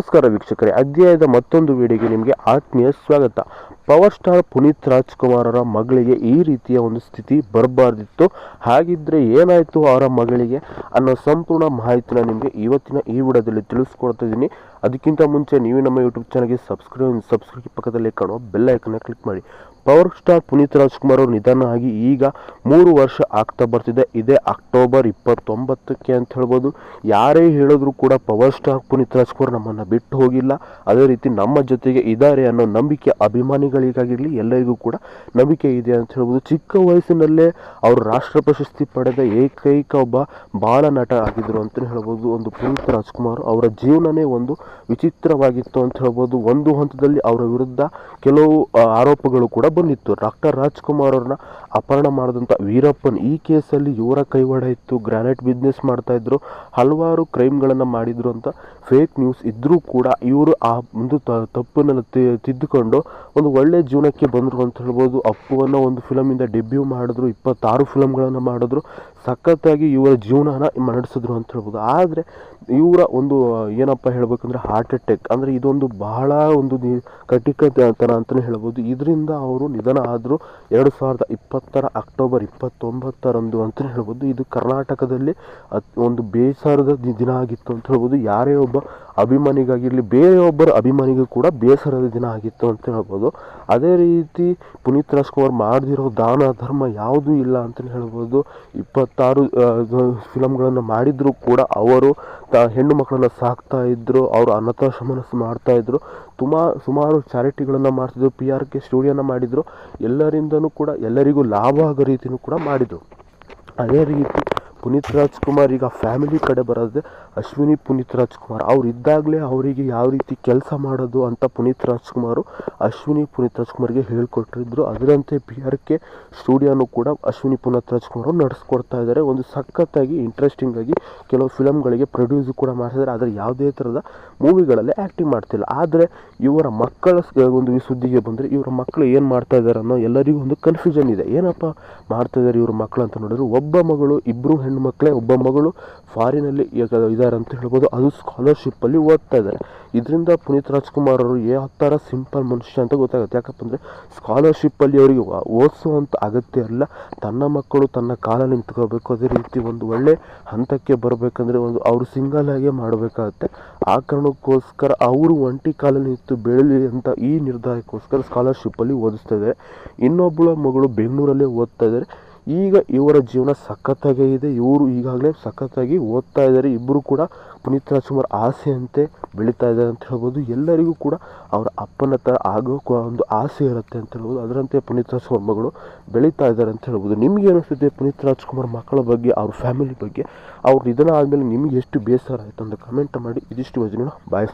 ನಮಸ್ಕಾರ ವೀಕ್ಷಕರೇ, ಅಧ್ಯಾಯದ ಮತ್ತೊಂದು ವಿಡಿಯೋಗೆ ನಿಮಗೆ ಆತ್ಮೀಯ ಸ್ವಾಗತ. ಪವರ್ ಸ್ಟಾರ್ ಪುನೀತ್ ರಾಜ್ಕುಮಾರರ ಮಗಳಿಗೆ ಈ ರೀತಿಯ ಒಂದು ಸ್ಥಿತಿ ಬರಬಾರ್ದಿತ್ತು. ಹಾಗಿದ್ರೆ ಏನಾಯಿತು ಅವರ ಮಗಳಿಗೆ ಅನ್ನೋ ಸಂಪೂರ್ಣ ಮಾಹಿತಿನ ನಿಮಗೆ ಇವತ್ತಿನ ಈ ವಿಡಿಯೋದಲ್ಲಿ ತಿಳಿಸ್ಕೊಡ್ತಾ ಇದ್ದೀನಿ. ಅದಕ್ಕಿಂತ ಮುಂಚೆ ನೀವು ನಮ್ಮ ಯೂಟ್ಯೂಬ್ ಚಾನಲ್ಗೆ ಸಬ್ಸ್ಕ್ರೈಬ್ ಸಬ್ಸ್ಕ್ರೈಬ್ ಪಕ್ಕದಲ್ಲಿ ಕಾಣುವ ಬೆಲ್ ಐಕನ್ನ ಕ್ಲಿಕ್ ಮಾಡಿ. ಪವರ್ ಸ್ಟಾರ್ ಪುನೀತ್ ರಾಜ್ಕುಮಾರ್ ಅವರು ನಿಧನ ಆಗಿ ಈಗ ಮೂರು ವರ್ಷ ಆಗ್ತಾ ಬರ್ತಿದೆ. ಇದೇ ಅಕ್ಟೋಬರ್ ಇಪ್ಪತ್ತೊಂಬತ್ತಕ್ಕೆ ಅಂತ ಹೇಳ್ಬೋದು. ಯಾರೇ ಹೇಳಿದ್ರು ಕೂಡ ಪವರ್ ಸ್ಟಾರ್ ಪುನೀತ್ ರಾಜ್ಕುಮಾರ್ ನಮ್ಮನ್ನು ಬಿಟ್ಟು ಹೋಗಿಲ್ಲ. ಅದೇ ರೀತಿ ನಮ್ಮ ಜೊತೆಗೆ ಇದ್ದಾರೆ ಅನ್ನೋ ನಂಬಿಕೆ, ಅಭಿಮಾನಿಗಳಿಗಾಗಿರಲಿ ಎಲ್ಲರಿಗೂ ಕೂಡ ನಂಬಿಕೆ ಇದೆ ಅಂತ ಹೇಳ್ಬೋದು. ಚಿಕ್ಕ ವಯಸ್ಸಿನಲ್ಲೇ ಅವರು ರಾಷ್ಟ್ರ ಪ್ರಶಸ್ತಿ ಪಡೆದ ಏಕೈಕ ಒಬ್ಬ ಬಾಲ ನಟ ಆಗಿದ್ರು ಅಂತಲೇ ಹೇಳ್ಬೋದು. ಒಂದು ಪುನೀತ್ ರಾಜ್ಕುಮಾರ್ ಅವರ ಜೀವನನೇ ಒಂದು ವಿಚಿತ್ರವಾಗಿತ್ತು ಅಂತ ಹೇಳ್ಬೋದು. ಒಂದು ಹಂತದಲ್ಲಿ ಅವರ ವಿರುದ್ಧ ಕೆಲವು ಆರೋಪಗಳು ಕೂಡ ಬಂದಿತ್ತು. ಡಾಕ್ಟರ್ ರಾಜ್ಕುಮಾರ್ ಅವ್ರನ್ನ ಅಪಹರಣ ಮಾಡಿದಂಥ ವೀರಪ್ಪನ್ ಈ ಕೇಸಲ್ಲಿ ಇವರ ಕೈವಾಡ ಇತ್ತು. ಗ್ರಾನೈಟ್ ಬಿಸ್ನೆಸ್ ಮಾಡ್ತಾ ಇದ್ರು. ಹಲವಾರು ಕ್ರೈಮ್ಗಳನ್ನು ಮಾಡಿದ್ರು ಅಂತ ಫೇಕ್ ನ್ಯೂಸ್ ಇದ್ದರೂ ಕೂಡ ಇವರು ಆ ಒಂದು ತ- ತಪ್ಪನ್ನೆಲ್ಲ ತಿದ್ದುಕೊಂಡು ಒಂದು ಒಳ್ಳೆ ಜೀವನಕ್ಕೆ ಬಂದರು ಅಂತ ಹೇಳ್ಬೋದು. ಅಪ್ಪು ಅನ್ನೋ ಒಂದು ಫಿಲಮಿಂದ ಡೆಬ್ಯೂ ಮಾಡಿದ್ರು. ಇಪ್ಪತ್ತಾರು ಫಿಲಮ್ಗಳನ್ನು ಮಾಡಿದ್ರು. ಸಖತ್ತಾಗಿ ಇವರ ಜೀವನನ ನಡೆಸಿದ್ರು ಅಂತ ಹೇಳ್ಬೋದು. ಆದರೆ ಇವರ ಒಂದು ಏನಪ್ಪ ಹೇಳ್ಬೇಕಂದ್ರೆ ಹಾರ್ಟ್ ಅಟ್ಯಾಕ್ ಅಂದರೆ ಇದೊಂದು ಬಹಳ ಒಂದು ನಿ- ಕಟಿಕತನ ಅಂತಲೇ ಹೇಳ್ಬೋದು. ಇದರಿಂದ ಅವರು ನಿಧನ ಆದರು ಎರಡು ಸಾವಿರದ ಇಪ್ಪತ್ತರ ಅಕ್ಟೋಬರ್ ಇಪ್ಪತ್ತೊಂಬತ್ತರಂದು ಅಂತಲೇ ಹೇಳ್ಬೋದು. ಇದು ಕರ್ನಾಟಕದಲ್ಲಿ ಒಂದು ಬೇಸರದ ದಿನ ಆಗಿತ್ತು ಅಂತ ಹೇಳ್ಬೋದು. ಯಾರೇ ಒಬ್ಬ ಅಭಿಮಾನಿಗಾಗಿರಲಿ, ಬೇರೆ ಒಬ್ಬರ ಅಭಿಮಾನಿಗೂ ಕೂಡ ಬೇಸರದ ದಿನ ಆಗಿತ್ತು ಅಂತ ಹೇಳ್ಬೋದು. ಅದೇ ರೀತಿ ಪುನೀತ್ ರಾಜ್ಕುಮಾರ್ ಮಾಡದಿರೋ ದಾನ ಧರ್ಮ ಯಾವುದೂ ಇಲ್ಲ ಅಂತಲೇ ಹೇಳ್ಬೋದು. ಇಪ್ಪತ್ತಾರು ಫಿಲಮ್ಗಳನ್ನು ಮಾಡಿದರೂ ಕೂಡ ಅವರು ತ, ಹೆಣ್ಣು ಮಕ್ಕಳನ್ನು ಸಾಕ್ತಾ ಇದ್ದರು ಅವರು ಅನಾಥಾಶ್ರಮನ ಮಾಡ್ತಾ ಇದ್ದರು ತುಮಾ, ಸುಮಾರು ಚಾರಿಟಿಗಳನ್ನು ಮಾಡ್ತಿದ್ರು, ಪಿ ಆರ್ ಕೆ ಸ್ಟುಡಿಯೋನ ಮಾಡಿದರು. ಎಲ್ಲರಿಂದನೂ ಕೂಡ ಎಲ್ಲರಿಗೂ ಲಾಭ ಆಗೋ ರೀತಿಯೂ ಕೂಡ ಮಾಡಿದರು. ಅದೇ ರೀತಿ ಪುನೀತ್ ರಾಜ್ಕುಮಾರ್ ಈಗ ಫ್ಯಾಮಿಲಿ ಕಡೆ ಬರೋದೇ ಅಶ್ವಿನಿ, ಪುನೀತ್ ರಾಜ್ಕುಮಾರ್. ಅವ್ರು ಇದ್ದಾಗಲೇ ಅವರಿಗೆ ಯಾವ ರೀತಿ ಕೆಲಸ ಮಾಡೋದು ಅಂತ ಪುನೀತ್ ರಾಜ್ಕುಮಾರು ಅಶ್ವಿನಿ, ಪುನೀತ್ ರಾಜ್ಕುಮಾರ್ಗೆ ಹೇಳ್ಕೊಟ್ಟಿದ್ರು. ಅದರಂತೆ ಬಿ ಆರ್ ಕೆ ಸ್ಟುಡಿಯೋನು ಕೂಡ ಅಶ್ವಿನಿ, ಪುನೀತ್ ರಾಜ್ಕುಮಾರ್ ನಡೆಸ್ಕೊಡ್ತಾ ಇದ್ದಾರೆ. ಒಂದು ಸಖತ್ತಾಗಿ ಇಂಟ್ರೆಸ್ಟಿಂಗ್ ಆಗಿ ಕೆಲವು ಫಿಲಮ್ಗಳಿಗೆ ಪ್ರೊಡ್ಯೂಸ್ ಕೂಡ ಮಾಡ್ತಿದ್ದಾರೆ ಆದರೆ ಯಾವುದೇ ಥರದ ಮೂವಿಗಳಲ್ಲಿ ಆ್ಯಕ್ಟಿಂಗ್ ಮಾಡ್ತಿಲ್ಲ. ಆದರೆ ಇವರ ಮಕ್ಕಳ ಒಂದು ಸುದ್ದಿಗೆ ಬಂದರೆ ಇವರ ಮಕ್ಕಳು ಏನು ಮಾಡ್ತಾ ಇದ್ದಾರೆ ಅನ್ನೋ ಎಲ್ಲರಿಗೂ ಒಂದು ಕನ್ಫ್ಯೂಷನ್ ಇದೆ. ಏನಪ್ಪ ಮಾಡ್ತಾ ಇದ್ದಾರೆ ಇವ್ರ ಮಕ್ಕಳು ಅಂತ ನೋಡಿದ್ರೆ ಒಬ್ಬ ಮಗಳು ಇಬ್ಬರು ಹೆಣ್ಣು ಮಕ್ಕಳೇ, ಒಬ್ಬ ಮಗಳು ಫಾರಿನಲ್ಲಿ ಇದ್ದಾರೆ ಅಂತ ಹೇಳ್ಬೋದು. ಅದು ಸ್ಕಾಲರ್ಶಿಪ್ಪಲ್ಲಿ ಓದ್ತಾ ಇದ್ದಾರೆ ಇದರಿಂದ ಪುನೀತ್ ರಾಜ್ಕುಮಾರ್ ಅವರು ಯಾವ ಥರ ಸಿಂಪಲ್ ಮನುಷ್ಯ ಅಂತ ಗೊತ್ತಾಗುತ್ತೆ. ಯಾಕಪ್ಪ ಅಂದರೆ ಸ್ಕಾಲರ್ಶಿಪ್ಪಲ್ಲಿ ಅವರಿಗೆ ಓದಿಸುವಂಥ ಅಗತ್ಯ ಇಲ್ಲ. ತನ್ನ ಮಕ್ಕಳು ತನ್ನ ಕಾಲ ನಿಂತ್ಕೋಬೇಕು. ಅದೇ ರೀತಿ ಒಂದು ಒಳ್ಳೆ ಹಂತಕ್ಕೆ ಬರಬೇಕಂದ್ರೆ ಒಂದು ಅವರು ಸಿಂಗಲ್ ಆಗಿ ಮಾಡಬೇಕಾಗತ್ತೆ. ಆ ಕಾರಣಕ್ಕೋಸ್ಕರ ಅವರು ಒಂಟಿ ಕಾಲಲ್ಲಿ ನಿಂತು ಬೆಳೀಲಿ ಅಂತ ಈ ನಿರ್ಧಾರಕ್ಕೋಸ್ಕರ ಸ್ಕಾಲರ್ಶಿಪ್ಪಲ್ಲಿ ಓದಿಸ್ತಾ ಇದ್ದಾರೆ ಇನ್ನೊಬ್ಬಳ ಮಗಳು ಬೆಂಗಳೂರಲ್ಲೇ ಓದ್ತಾ ಇದ್ದಾರೆ ಈಗ ಇವರ ಜೀವನ ಸಖತ್ತಾಗೇ ಇದೆ. ಇವರು ಈಗಾಗಲೇ ಸಖತ್ತಾಗಿ ಓದ್ತಾ ಇದ್ದಾರೆ. ಇಬ್ಬರು ಕೂಡ ಪುನೀತ್ ರಾಜ್ಕುಮಾರ್ ಆಸೆಯಂತೆ ಬೆಳೀತಾ ಇದ್ದಾರೆ ಅಂತ ಹೇಳ್ಬೋದು. ಎಲ್ಲರಿಗೂ ಕೂಡ ಅವರ ಅಪ್ಪನ ಥರ ಆಗೋ ಒಂದು ಆಸೆ ಇರುತ್ತೆ ಅಂತ ಹೇಳ್ಬೋದು. ಅದರಂತೆ ಪುನೀತ್ ರಾಜ್ಕುಮಾರ್ ಮಗಳು ಬೆಳೀತಾ ಇದ್ದಾರೆ ಅಂತ ಹೇಳ್ಬೋದು. ನಿಮಗೆ ಅನಿಸುತ್ತೆ ಪುನೀತ್ ರಾಜ್ಕುಮಾರ್ ಮಕ್ಕಳ ಬಗ್ಗೆ, ಅವ್ರ ಫ್ಯಾಮಿಲಿ ಬಗ್ಗೆ? ಅವ್ರ ನಿಧನ ಆದಮೇಲೆ ನಿಮಗೆ ಎಷ್ಟು ಬೇಸರ ಆಯಿತು ಅಂತ ಕಮೆಂಟ್ ಮಾಡಿ. ಇದಿಷ್ಟು ಯೋಜನೆ ಬಾಯ್